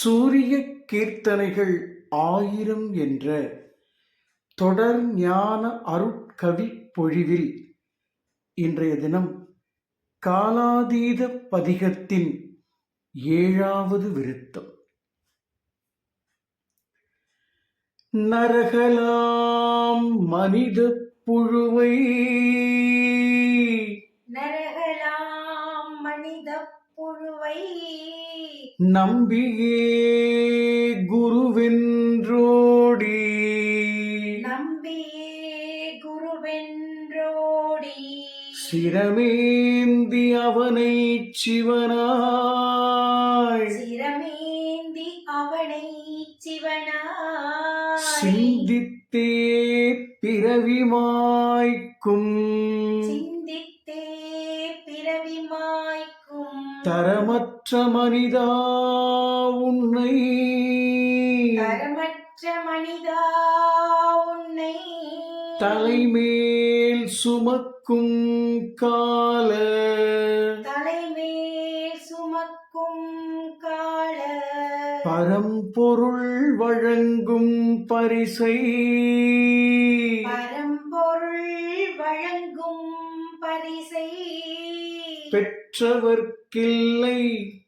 சூரிய கீர்த்தனைகள் ஆயிரம் என்ற தொடர் ஞான அருட்கவி பொழிவில் இன்றைய தினம் காலாதீத பதிகத்தின் ஏழாவது விருத்தம். நரகலாம் மனித புழுவை நரகலாம் மனித புழுவை நம்பியே குருவென்றோடி. நம்பியே குருவென்றோடி. சிரமேந்தி அவனை சிவனாய். சிரமேந்தி அவனை சிவனாய். சிந்தித்தே பிறவி மாய்க்கும் சிந்தித்தே பிறவி மாய்க்கும் தரமற்ற மனிதா உன்னை. தரமற்ற மனிதா உன்னை. தலைமேல் சுமக்கும் கால. தலைமேல் சுமக்கும் கால. பரம்பொருள் வழங்கும் பரிசை. பரம்பொருள் வழங்கும் பரிசை. பெற்றவர்க்கில்லை.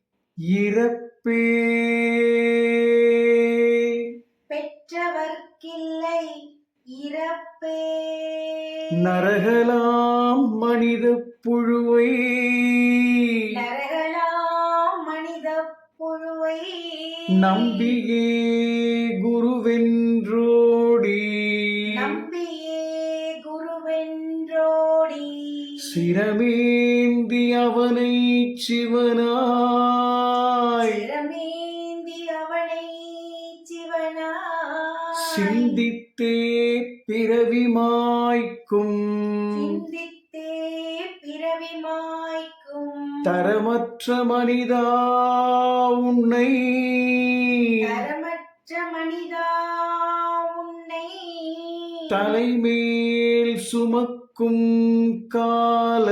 இறப்பே. பெற்றவர்க்கில்லை இறப்பே. நரகலாம் மனித புழுவை. நரகலாம் மனித புழுவை. நம்பியே குருவென்றோடி. நம்பியே குருவென்றோடி. சிரமேந்தி அவனை சிவனாய். அவனை சிவனாய். சிந்தித்தே பிறவி மாய்க்கும் சிந்தித்தே பிறவி மாய்க்கும் தரமற்ற மனிதா உன்னை. தரமற்ற மனிதா உன்னை. தலைமேல் சுமக்கும் கால.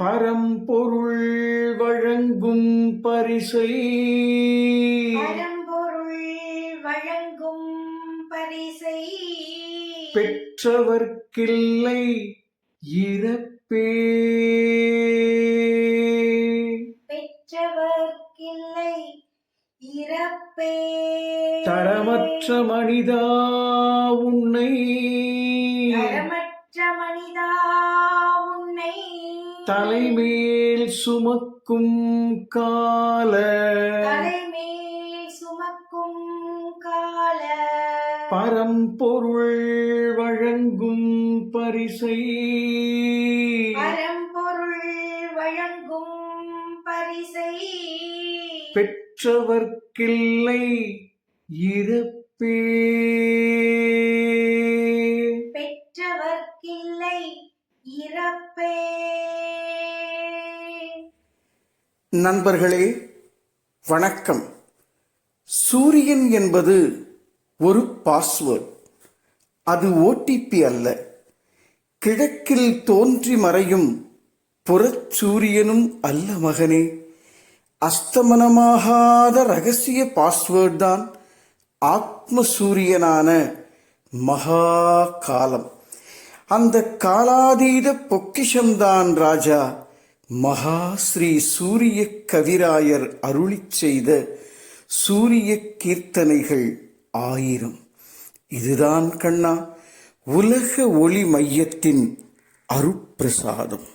பரம்பொருள் வழங்கும் பரிசை. பரம்பொருள் வழங்கும் பரிசை. பெற்றவர்க்கில்லை இறப்பே. பெற்றவர்க்கில்லை இறப்பே. தரமற்ற மனிதா உன்னை. தரமற்ற மனிதா தலைமேல் சுமக்கும் கால. தலைமேல் சுமக்கும் கால. பரம்பொருள் வழங்கும் பரிசை. பரம்பொருள் வழங்கும் பரிசை. பெற்றவர்க்கில்லை இறப்பே நண்பர்களே வணக்கம். சூரியன் என்பது ஒரு பாஸ்வேர்ட் அது ஓடிபி அல்ல. கிழக்கில் தோன்றி மறையும் புறச்சூரியனும் அல்ல மகனே. அஸ்தமனமாகாத ரகசிய பாஸ்வேர்ட் தான் ஆத்ம சூரியனான மகா காலம் அந்த காலாதீத பொக்கிஷம்தான் ராஜா. மகா ஸ்ரீ சூரிய கவிராயர் அருளிச் செய்த சூரிய கீர்த்தனைகள் ஆயிரம். இதுதான் கண்ணா உலக ஒளி மையத்தின் அருப்பிரசாதம்